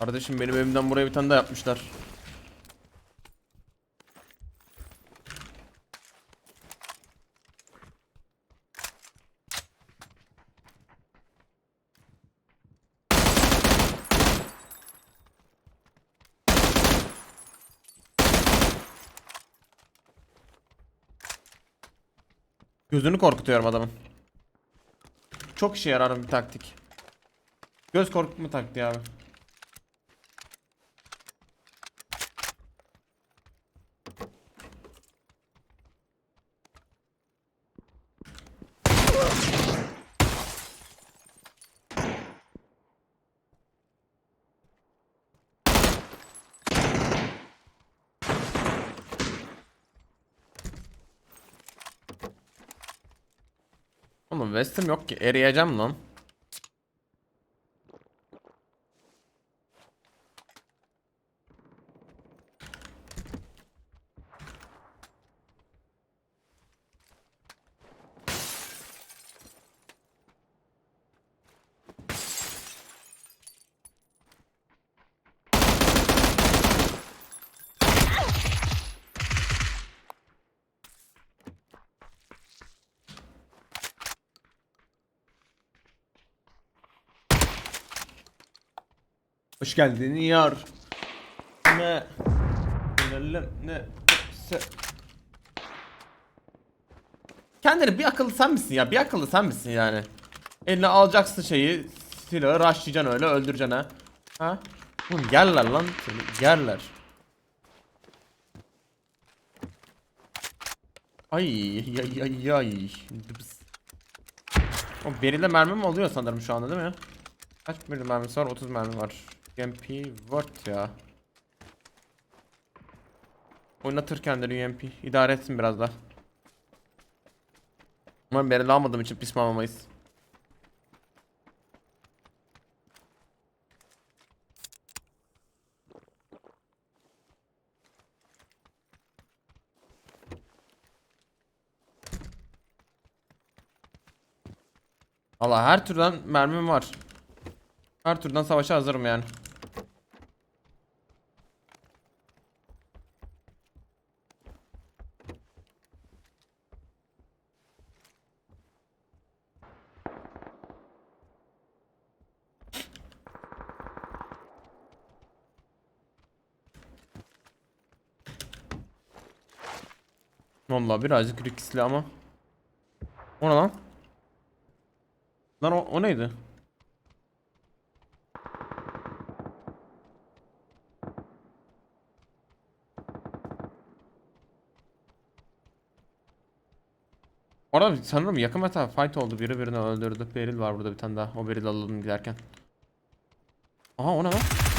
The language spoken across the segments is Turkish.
Kardeşim benim evimden buraya bir tane daha yapmışlar. Gözünü korkutuyorum adamın. Çok işe yarar bir taktik. Göz korkutma taktiği abi. Oğlum West'im yok ki. Eriyeceğim lan. Hoş geldin yar. Ne? Ne? Ne? Kendini bir akıllı sen misin ya? Bir akıllı sen misin yani? Eline alacaksın şeyi, silahı rushlayacaksın öyle öldüreceksin ha. Ha? Oğlum yerler lan seni, yerler. Ay ay ay ay. O berile mermim oluyor sanırım şu anda değil mi? Kaç bir mermisi var? 30 mermi var. UMP Word ya. Oynatır kendini UMP. İdare etsin biraz da. Umarım beril almadığım için pişmanlamayız. Allah her türden mermim var. Her türden savaşa hazırım yani. Vallahi birazcık riskli ama. O ne lan? Lan o, o neydi? Orada sanırım yakın mesafe fight oldu. Biri birini öldürdü. Beril var burada bir tane daha. O beril alalım giderken. Aha o ne lan?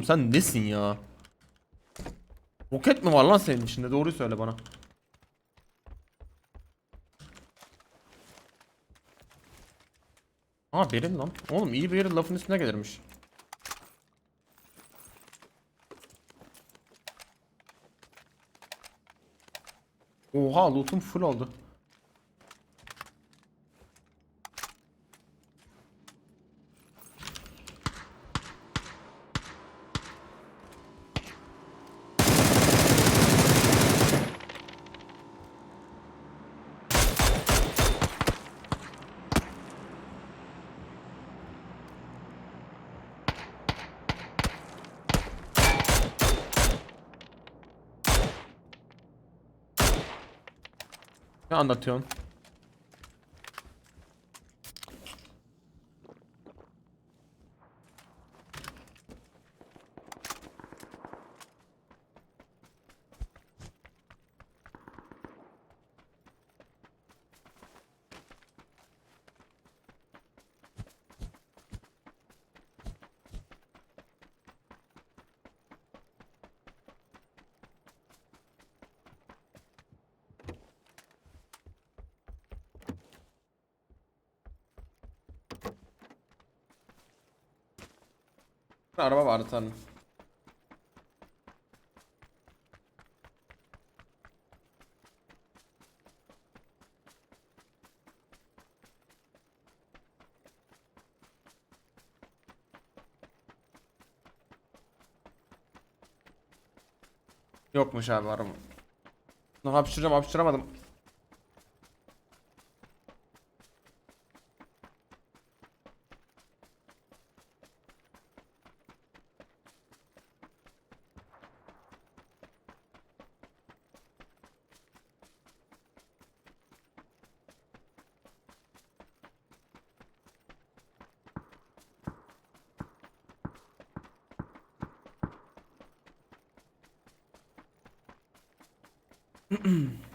Oğlum sen nesin ya? Roket mi var lan senin içinde? Doğruyu söyle bana. Aa Beril lan. Oğlum iyi bir lafın üstüne gelirmiş. Oha loot'um full oldu. Anlatıyorsun? Araba vardı sanırım. Yokmuş abi araba. Lan Hapşıracağım hapşıramadım.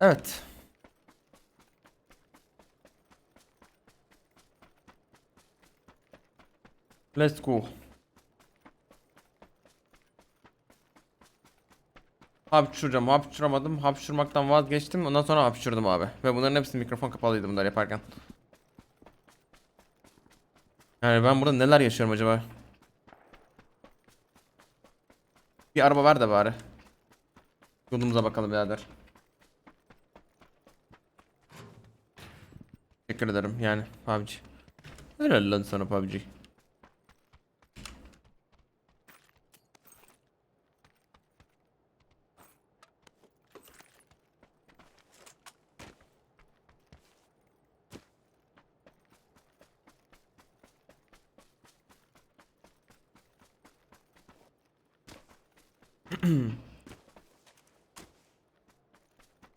Evet. Let's go. Hapşuracağım, hapşuramadım. Hapşurmaktan vazgeçtim. Ondan sonra hapşurdum abi. Ve bunların hepsi mikrofon kapalıydı bunlar yaparken. Yani ben burada neler yaşıyorum acaba? Bir araba ver de bari. Yolumuza bakalım birader. Teşekkür ederim yani PUBG. Helal lan sana PUBG.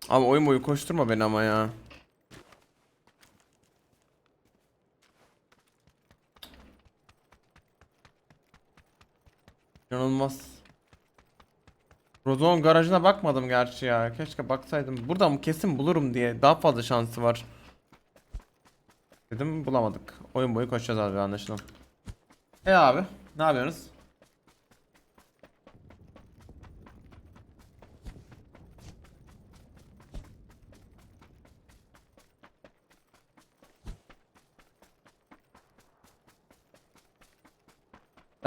Abi oyun boyu koşturma beni ama ya. İnanılmaz. Rozon garajına bakmadım gerçi ya. Keşke baksaydım. Buradan kesin bulurum diye. Daha fazla şansı var. Dedim bulamadık. Oyun boyu koşacağız abi anlaşılan. E abi ne yapıyorsunuz?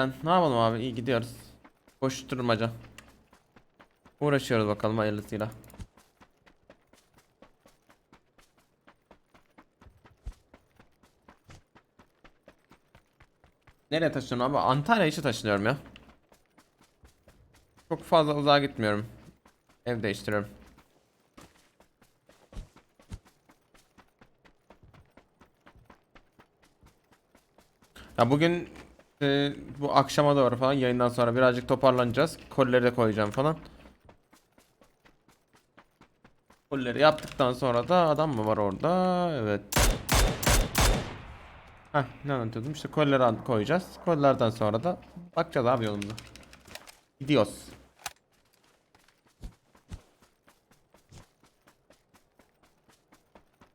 Ben ne yapalım abi iyi gidiyoruz. Koşturmaca. Uğraşıyoruz bakalım hayırlısıyla. Nereye taşınıyorum abi? Antalya içi taşınıyorum ya. Çok fazla uzağa gitmiyorum. Ev değiştiriyorum. Ya bugün e, bu akşama doğru falan yayından sonra birazcık toparlanacağız. Kolleri de koyacağım falan. Kolleri yaptıktan sonra da adam mı var orada? Evet. Heh ne anlatıyordum işte kolleri koyacağız. Kollerden sonra da bakacağız abi yolumuza. Gidiyoruz.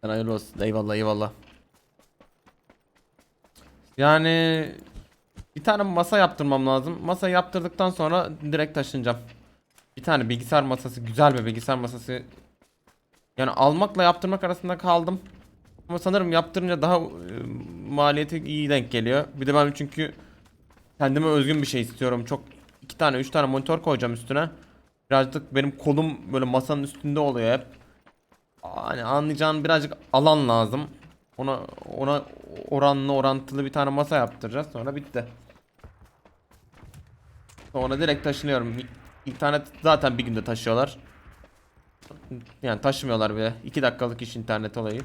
Hayırlı olsun. Eyvallah eyvallah. Yani bir tane masa yaptırmam lazım. Masa yaptırdıktan sonra direkt taşınacağım. Bir tane bilgisayar masası, güzel bir bilgisayar masası. Yani almakla yaptırmak arasında kaldım. Ama sanırım yaptırınca daha e, maliyeti iyi denk geliyor. Bir de ben çünkü kendime özgün bir şey istiyorum. Çok iki tane, üç tane monitör koyacağım üstüne. Birazcık benim kolum böyle masanın üstünde oluyor hep. Hani anlayacağın birazcık alan lazım. Ona ona oranlı orantılı bir tane masa yaptıracağız. Sonra bitti. Sonra direkt taşınıyorum. İnternet zaten bir günde taşıyorlar. Yani taşımıyorlar bile. 2 dakikalık iş internet olayı.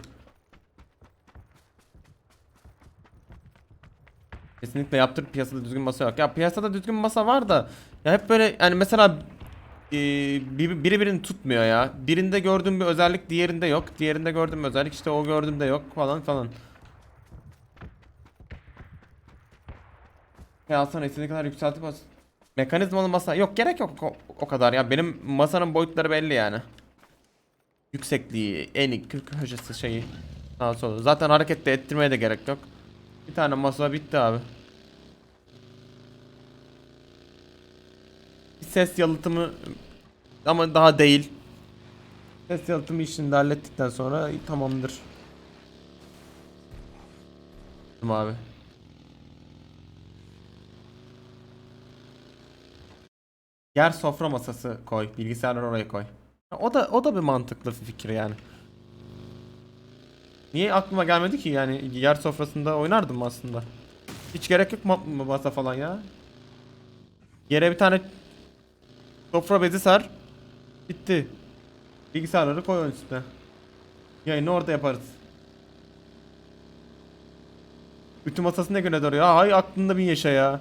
Kesinlikle yaptır piyasada düzgün masa yok. Ya piyasada düzgün masa var da ya hep böyle yani mesela e, bir- biri birini tutmuyor ya. Birinde gördüğüm bir özellik diğerinde yok. Diğerinde gördüğüm özellik işte o gördüğümde yok falan falan. Ya Hasan istediğin kadar yükseltip. Mekanizmalı masa yok gerek yok o, kadar ya. Benim masanın boyutları belli yani. Yüksekliği, eni, kırk köşesi şeyi. Sağa sola. Zaten hareket de ettirmeye de gerek yok. Bir tane masa bitti abi. Bir ses yalıtımı ama daha değil. Ses yalıtımı işini de hallettikten sonra tamamdır. Tamam abi. Yer sofra masası koy. Bilgisayarları oraya koy. O da o da bir mantıklı fikir yani. Niye aklıma gelmedi ki yani yer sofrasında oynardım aslında. Hiç gerek yok ma- masa falan ya. Yere bir tane sofra bezi ser. Bitti. Bilgisayarları koy onun üstüne. Yayını orada yaparız. Ütü masası ne güne duruyor? Ha, hay aklında bin yaşa ya.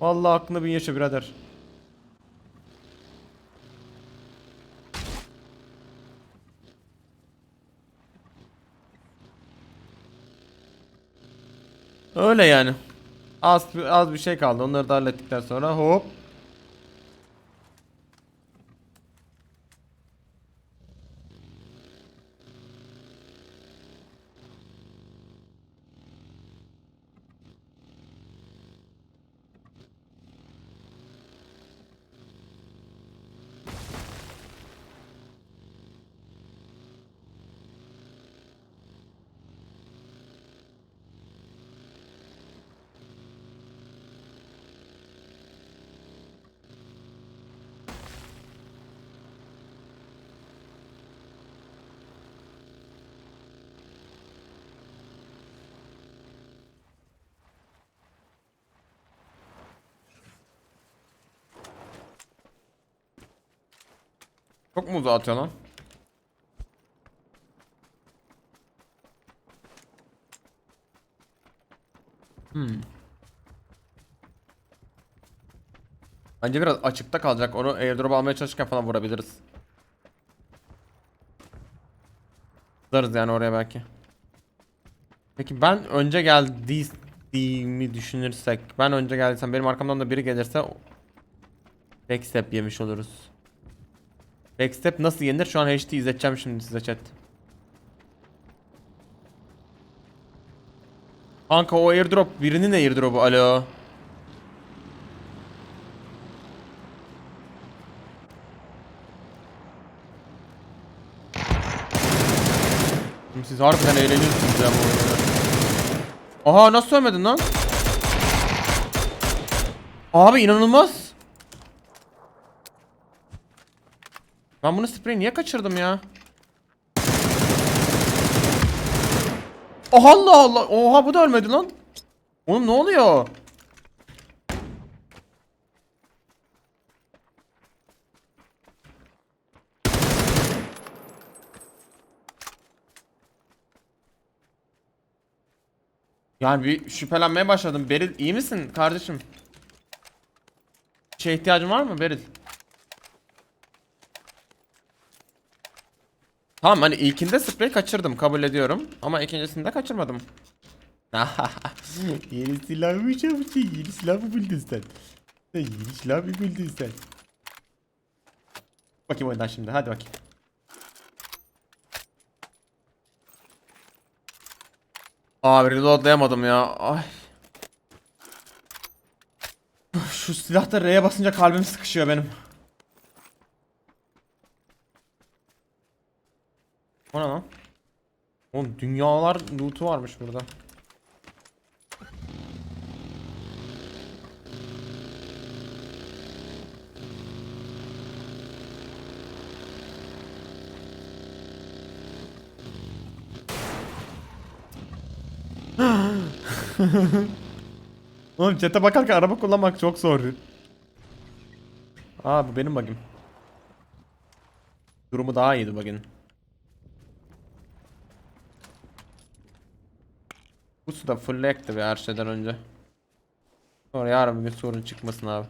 Vallahi aklında bin yaşa birader. Öyle yani. Az az bir şey kaldı. Onları da hallettikten sonra hop. Çok mu uzağa atıyor lan? Hmm. Bence biraz açıkta kalacak. Onu airdrop almaya çalışırken falan vurabiliriz. Tutarız yani oraya belki. Peki ben önce geldiğimi düşünürsek ben önce geldiysem benim arkamdan da biri gelirse backstep yemiş oluruz. Backstep nasıl yenir? Şu an HD izleteceğim şimdi size chat. Kanka o airdrop birinin airdrop'u alo. Şimdi Siz harbiden eğleniyorsunuz ya bu oyunda. Aha nasıl ölmedin lan? Abi inanılmaz. Ben bunu sprey niye kaçırdım ya? Oha Allah Allah. Oha bu da ölmedi lan. Oğlum ne oluyor? Yani bir şüphelenmeye başladım. Beril iyi misin kardeşim? Bir ihtiyacın var mı Beril? Tamam hani ilkinde sprey kaçırdım kabul ediyorum. Ama ikincisinde kaçırmadım. yeni silah mı çabucu? Yeni silah mı buldun sen? Sen yeni silah mı buldun sen? Bakayım oyundan şimdi hadi bakayım. Abi reloadlayamadım ya. Ay. Şu silahta R'ye basınca kalbim sıkışıyor benim. O ne lan? Oğlum dünyalar loot'u varmış burada. Oğlum chat'e bakarken araba kullanmak çok zor. Aa bu benim bug'im. Durumu daha iyiydi bug'in. Bu su da fullekti bir her şeyden önce. Sonra yarın bir gün sorun çıkmasın abi.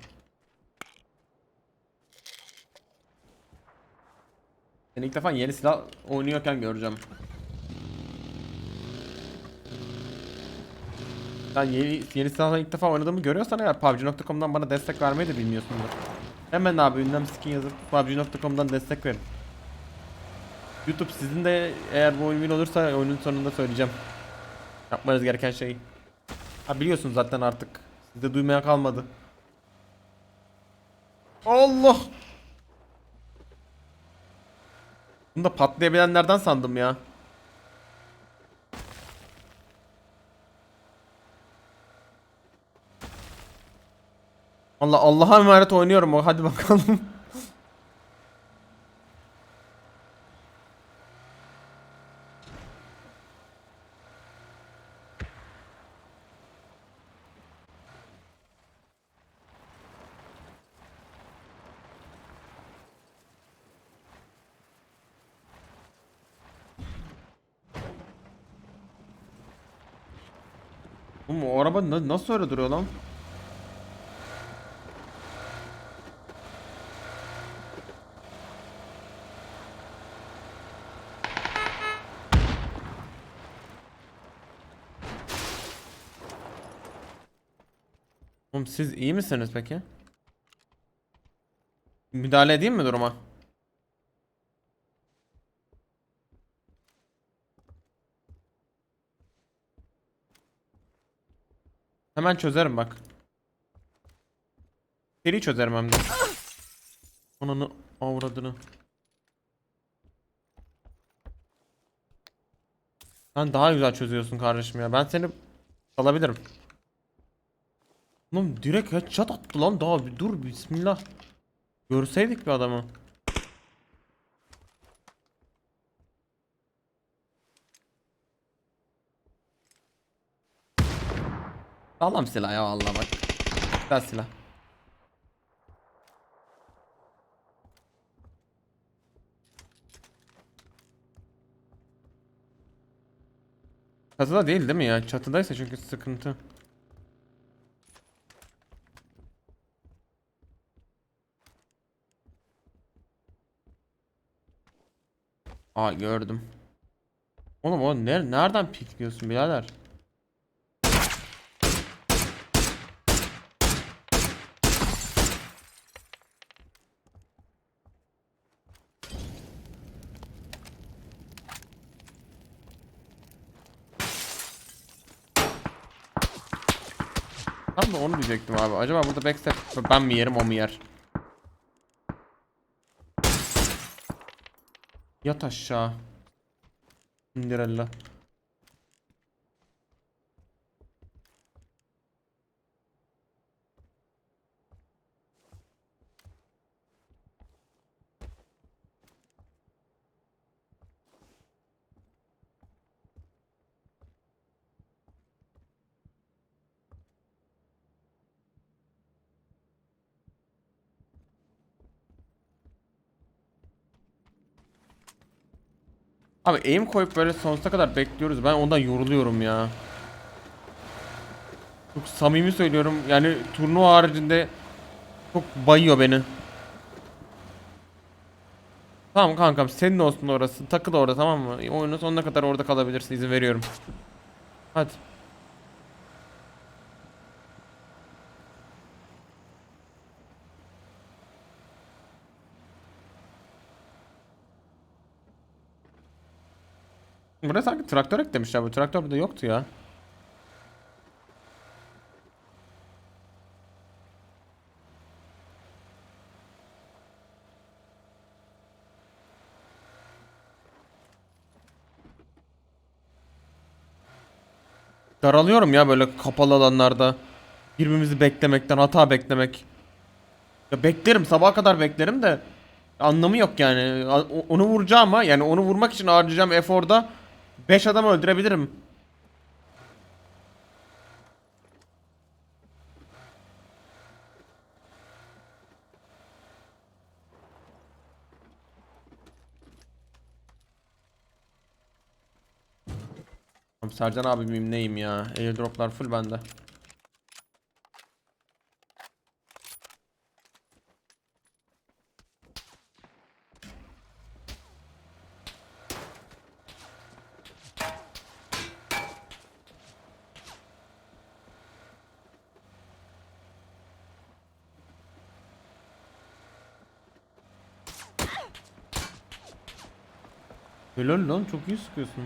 Seni ilk defa yeni silah oynuyorken göreceğim. Sen yeni, yeni silahla ilk defa oynadığımı görüyorsan eğer PUBG.com'dan bana destek vermeyi de bilmiyorsundur. Hemen abi ünlem skin yazıp PUBG.com'dan destek verin. YouTube sizin de eğer bu oyun olursa oyunun sonunda söyleyeceğim. Yapmanız gereken şey. Ha biliyorsunuz zaten artık. Sizde duymaya kalmadı. Allah. Bunu da patlayabilenlerden sandım ya. Allah Allah'a emanet oynuyorum. o Hadi bakalım. Oğlum o araba na- nasıl öyle duruyor lan? Oğlum siz iyi misiniz peki? Müdahale edeyim mi duruma? Hemen çözerim bak. Seri çözerim hem de. Ananı avradını. Sen daha güzel çözüyorsun kardeşim ya. Ben seni alabilirim. Oğlum direkt headshot attı lan daha bir dur bismillah. Görseydik bir adamı. Sağlam silah ya vallahi bak. Güzel silah. Çatıda değil değil mi ya? Çatıdaysa çünkü sıkıntı. Aa gördüm. Oğlum o ner nereden pikliyorsun birader? Tam da onu diyecektim abi. Acaba burada backstep ben mi yerim o mu yer? Yat aşağı. Cinderella. Abi aim koyup böyle sonsuza kadar bekliyoruz. Ben ondan yoruluyorum ya. Çok samimi söylüyorum. Yani turnuva haricinde çok bayıyor beni. Tamam kankam senin olsun orası. Takıl orada tamam mı? Oyunun sonuna kadar orada kalabilirsin. izin veriyorum. Hadi. Buraya sanki traktör eklemişler. Bu traktör burada yoktu ya. Daralıyorum ya böyle kapalı alanlarda. Birbirimizi beklemekten, hata beklemek. Ya beklerim, sabaha kadar beklerim de anlamı yok yani. Onu vuracağım ama yani onu vurmak için harcayacağım eforda 5 adam öldürebilirim. Sercan abi miyim neyim ya? Airdroplar full bende. Helal lan çok iyi sıkıyorsun.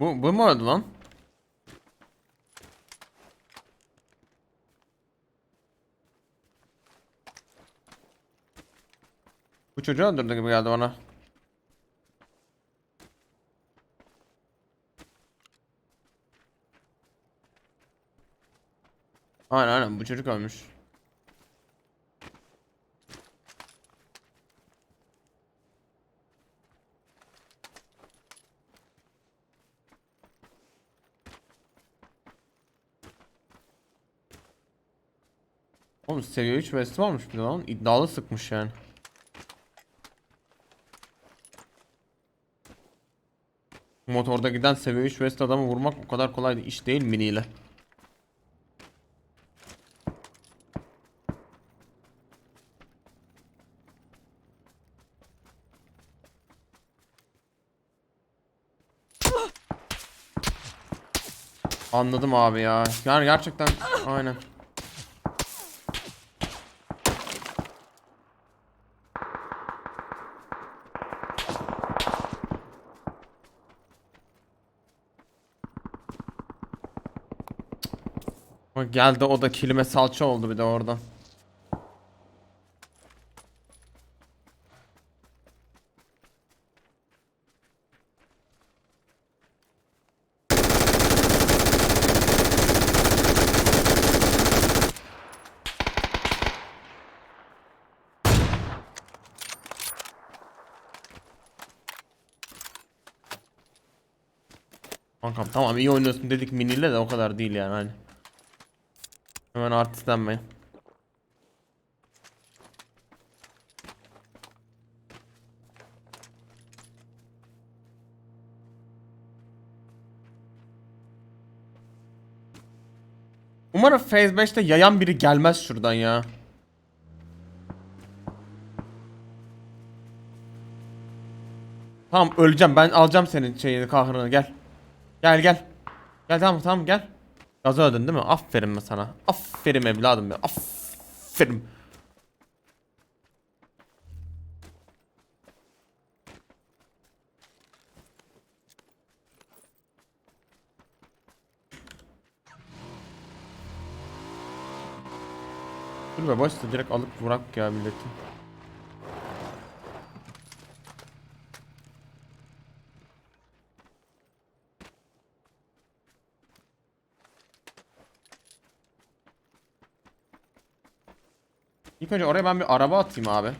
Bu, bu mu öldü lan? Çocuğu öldürdü gibi geldi bana. Aynen aynen bu çocuk ölmüş. Oğlum seviye 3 vesti varmış bir de lan. İddialı sıkmış yani. Motorda giden seviye 3 vest adamı vurmak o kadar kolay iş değil miniyle. Anladım abi ya. Yani gerçekten aynen. Bak geldi o da kilime salça oldu bir de orada. Kankam tamam iyi oynuyorsun dedik miniyle de o kadar değil yani hani. Hemen artistlenmeyin. Umarım Phase 5'te yayan biri gelmez şuradan ya. Tamam öleceğim ben alacağım senin şeyini kahrını gel. Gel gel. Gel tamam tamam gel. Gaz öldün değil mi? Aferin mi sana? Aferin evladım ya. Aferin. Dur be başta direkt alıp vurak ya milleti. İlk önce oraya ben bir araba atayım abi.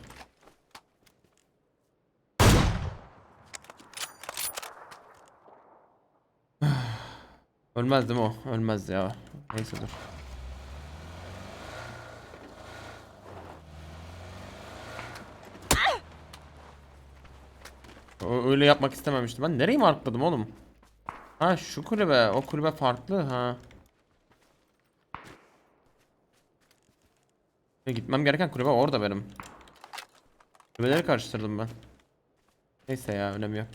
Ölmez değil mi o? Ölmez ya. Neyse dur. Öyle yapmak istememiştim. Ben nereye markladım oğlum? Ha şu kulübe. O kulübe farklı ha. Ya gitmem gereken kulübe orada benim. Kulübeleri karıştırdım ben. Neyse ya önemi yok.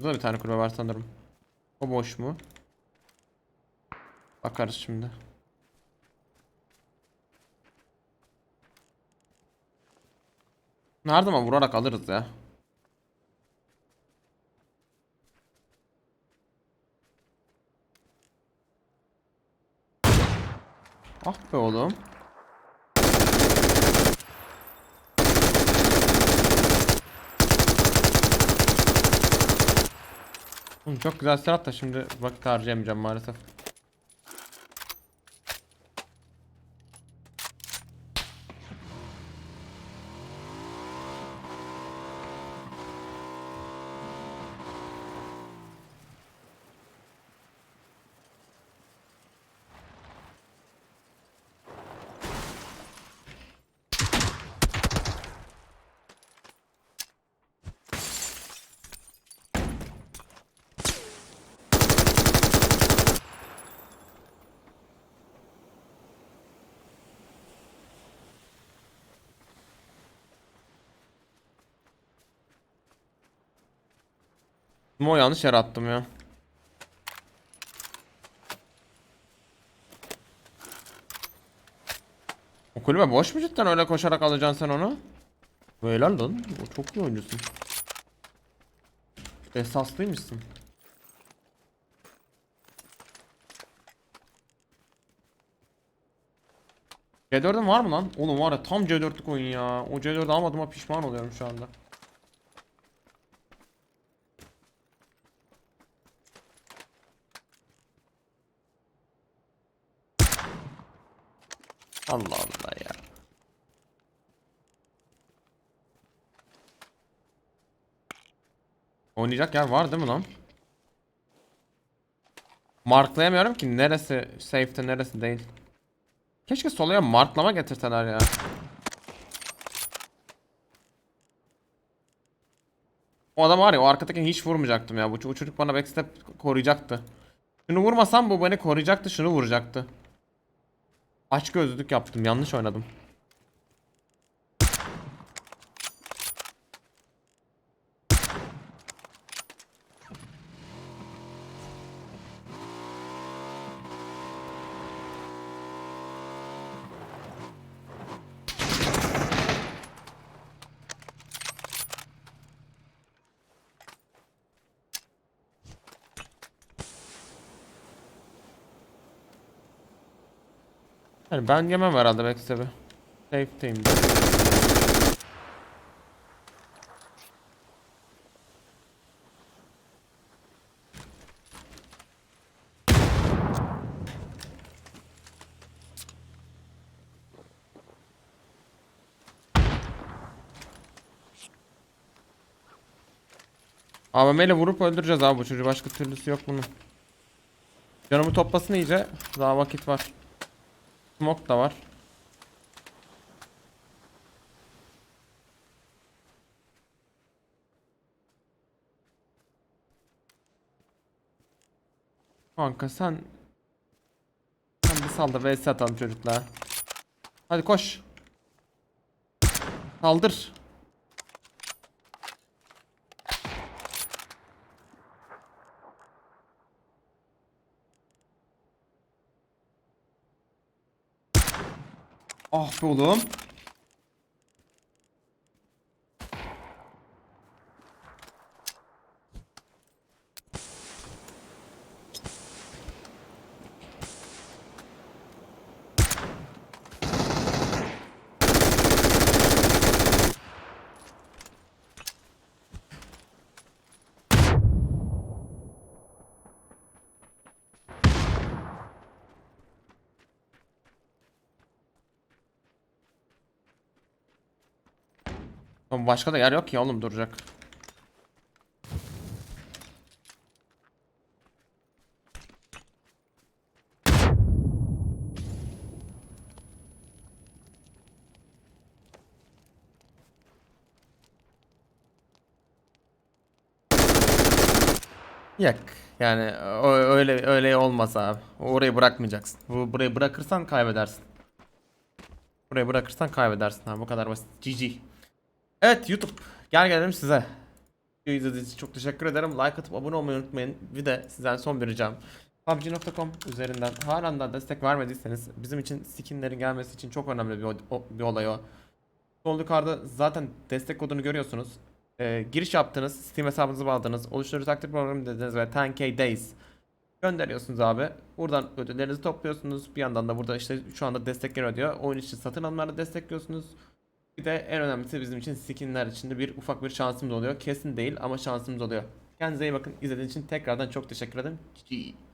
Burada bir tane kulübe var sanırım. O boş mu? Bakarız şimdi. Nerede ama vurarak alırız ya. Ah be oğlum. Çok güzel silah da şimdi vakit harcayamayacağım maalesef. Mo yanlış yere attım ya. O kulübe boş mu cidden öyle koşarak alacaksın sen onu? Böyle lan. O çok iyi oyuncusun. Esaslıymışsın. C4'ün var mı lan? Oğlum var ya tam C4'lük oyun ya. O C4'ü almadığıma pişman oluyorum şu anda. Allah Allah ya. Oynayacak yer var değil mi lan? Marklayamıyorum ki neresi safe'te neresi değil. Keşke solaya marklama getirseler ya. O adam var ya o arkadaki hiç vurmayacaktım ya. Bu, bu çocuk bana backstep koruyacaktı. Şunu vurmasam bu beni koruyacaktı şunu vuracaktı. Aç gözlülük yaptım yanlış oynadım. Yani ben yemem herhalde backstep'i. Safe'teyim. AVM ile vurup öldüreceğiz abi bu çocuğu. Başka türlüsü yok bunun. Canımı toplasın iyice. Daha vakit var. Smoke da var. Kanka sen sen bir sal da vs atalım çocuklar. Hadi koş. Saldır. Ah be oğlum. Başka da yer yok ya oğlum duracak. Yak. Yani öyle öyle olmaz abi. Orayı bırakmayacaksın. Bu burayı bırakırsan kaybedersin. Burayı bırakırsan kaybedersin abi. Bu kadar basit. GG. Evet YouTube. Gel gelelim size. Videoyu için çok teşekkür ederim. Like atıp abone olmayı unutmayın. Bir de sizden son bir ricam. PUBG.com üzerinden halen daha destek vermediyseniz bizim için skinlerin gelmesi için çok önemli bir, o- bir olay o. Sol yukarıda zaten destek kodunu görüyorsunuz. Ee, giriş yaptınız, Steam hesabınızı bağladınız, oluşturucu takdir programı dediniz ve 10k days gönderiyorsunuz abi. Buradan ödüllerinizi topluyorsunuz. Bir yandan da burada işte şu anda destekler ödüyor. Oyun için satın alımlarını destekliyorsunuz. Bir de en önemlisi bizim için skinler içinde bir ufak bir şansımız oluyor. Kesin değil ama şansımız oluyor. Kendinize iyi bakın. İzlediğiniz için tekrardan çok teşekkür ederim. GG.